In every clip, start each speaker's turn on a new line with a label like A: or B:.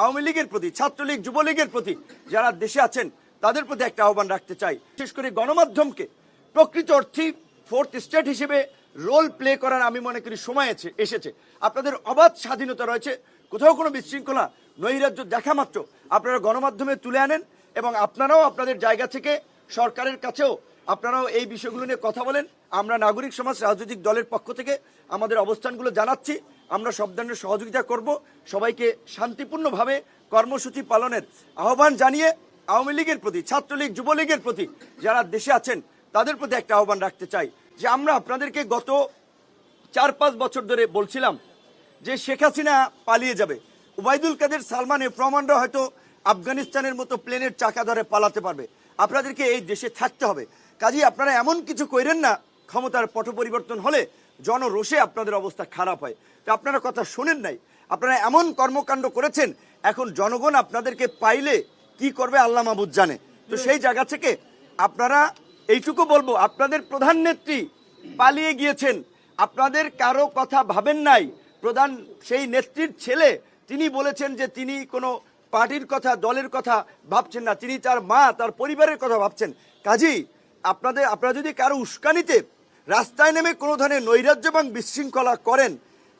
A: আওয়ামী লীগের প্রতি, ছাত্রলীগ, যুবলীগের প্রতি যারা দেশে আছেন, তাদের প্রতি একটা আহ্বান রাখতে চাই। বিশেষ করে গণমাধ্যমকে প্রকৃত অর্থে ফোর্থ স্টেট হিসেবে রোল প্লে করার আমি মনে করি সময় আছে, এসেছে। আপনাদের অবাধ স্বাধীনতা রয়েছে, কোথাও কোনো বিশৃঙ্খলা, নৈরাজ্য দেখা মাত্র আপনারা গণমাধ্যমে তুলে আনেন এবং আপনারাও আপনাদের জায়গা থেকে সরকারের কাছেও আপনারাও এই বিষয়গুলো নিয়ে কথা বলেন। আমরা নাগরিক সমাজ রাজনৈতিক দলের পক্ষ থেকে আমাদের অবস্থানগুলো জানাচ্ছি। আমরা সব ধরনের সহযোগিতা করব। সবাইকে শান্তিপূর্ণভাবে কর্মসূচি পালনের আহ্বান জানিয়ে আওয়ামী লীগের প্রতি, ছাত্রলীগ, যুবলীগের প্রতি যারা দেশে আছেন, তাদের প্রতি একটা আহ্বান রাখতে চাই। যে আমরা আপনাদেরকে গত চার পাঁচ বছর ধরে বলছিলাম যে শেখ হাসিনা পালিয়ে যাবে। ওবায়দুল কাদের সালমান এফরহমানরা হয়তো আফগানিস্তানের মতো প্লেনের চাকা ধরে পালাতে পারবে। আপনাদেরকে এই দেশে থাকতে হবে। কাজেই আপনারা এমন কিছু কইরেন না, ক্ষমতার পট পরিবর্তন হলে জনরোষে আপনাদের অবস্থা খারাপ হয়। তো আপনারা কথা শোনেন নাই। আপনারা এমন কর্মকাণ্ড করেছেন, এখন জনগণ আপনাদেরকে পাইলে কি করবে আল্লাহ মাহবুদ জানে। তো সেই জায়গা থেকে আপনারা, এইটুকু বলব, আপনাদের প্রধান নেত্রী পালিয়ে গিয়েছেন। আপনাদের কারও কথা ভাবেন নাই। প্রধান সেই নেত্রীর ছেলে, তিনি বলেছেন যে তিনি কোনো পার্টির কথা, দলের কথা ভাবছেন না। তিনি তার মা, তার পরিবারের কথা ভাবছেন। কাজী, আপনাদের, আপনারা যদি কারও উস্কানিতে রাস্তায় নেমে কোনো ধরনের নৈরাজ্য এবং বিশৃঙ্খলা করেন,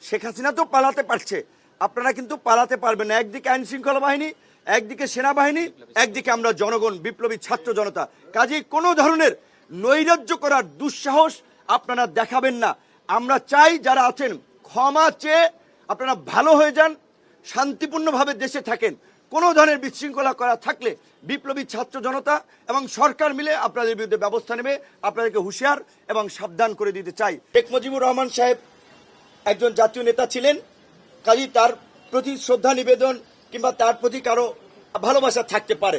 A: শেখ হাসিনা তো পালাতে পারছে। আপনারা কিন্তু পালাতে পারবেন না। একদিকে আইন শৃঙ্খলা বাহিনী, একদিকে সেনাবাহিনী, একদিকে আমরা জনগণ, বিপ্লবী ছাত্র জনতা। কাজেই কোনো ধরনের নৈরাজ্য করার দুঃসাহস আপনারা দেখাবেন না। আমরা চাই যারা আছেন ক্ষমা চেয়ে আপনারা ভালো হয়ে যান, শান্তিপূর্ণভাবে দেশে থাকেন। কোনো ধরনের বিশৃঙ্খলা করা থাকলে বিপ্লবী ছাত্র জনতা এবং সরকার মিলে আপনাদের বিরুদ্ধে ব্যবস্থা নেবে। আপনাদেরকে হুঁশিয়ার এবং সাবধান করে দিতে চাই। শেখ মুজিবুর রহমান সাহেব একজন জাতীয় নেতা ছিলেন। কাজী তার প্রতি শ্রদ্ধা নিবেদন কিংবা তার প্রতি কারও ভালোবাসা থাকতে পারে।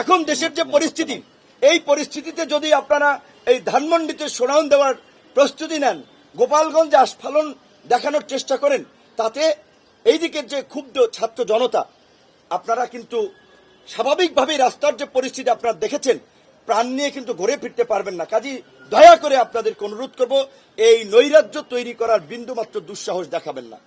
A: এখন দেশের যে পরিস্থিতি, এই পরিস্থিতিতে যদি আপনারা এই ধানমন্ডিতে সোনাউন দেওয়ার প্রস্তুতি নেন, গোপালগঞ্জে আস্ফালন দেখানোর চেষ্টা করেন, তাতে এই দিকের যে ক্ষুব্ধ ছাত্র জনতা আপনারা কিন্তু স্বাভাবিকভাবেই রাস্তার যে পরিস্থিতি আপনারা দেখেছেন, প্রাণ নিয়ে কিন্তু ঘরে ফিরতে পারবেন না। কাজী, দয়া করে আপনাদেরকে অনুরোধ করব, এই নৈরাজ্য তৈরি করার বিন্দুমাত্র দুঃসাহস দেখাবেন না।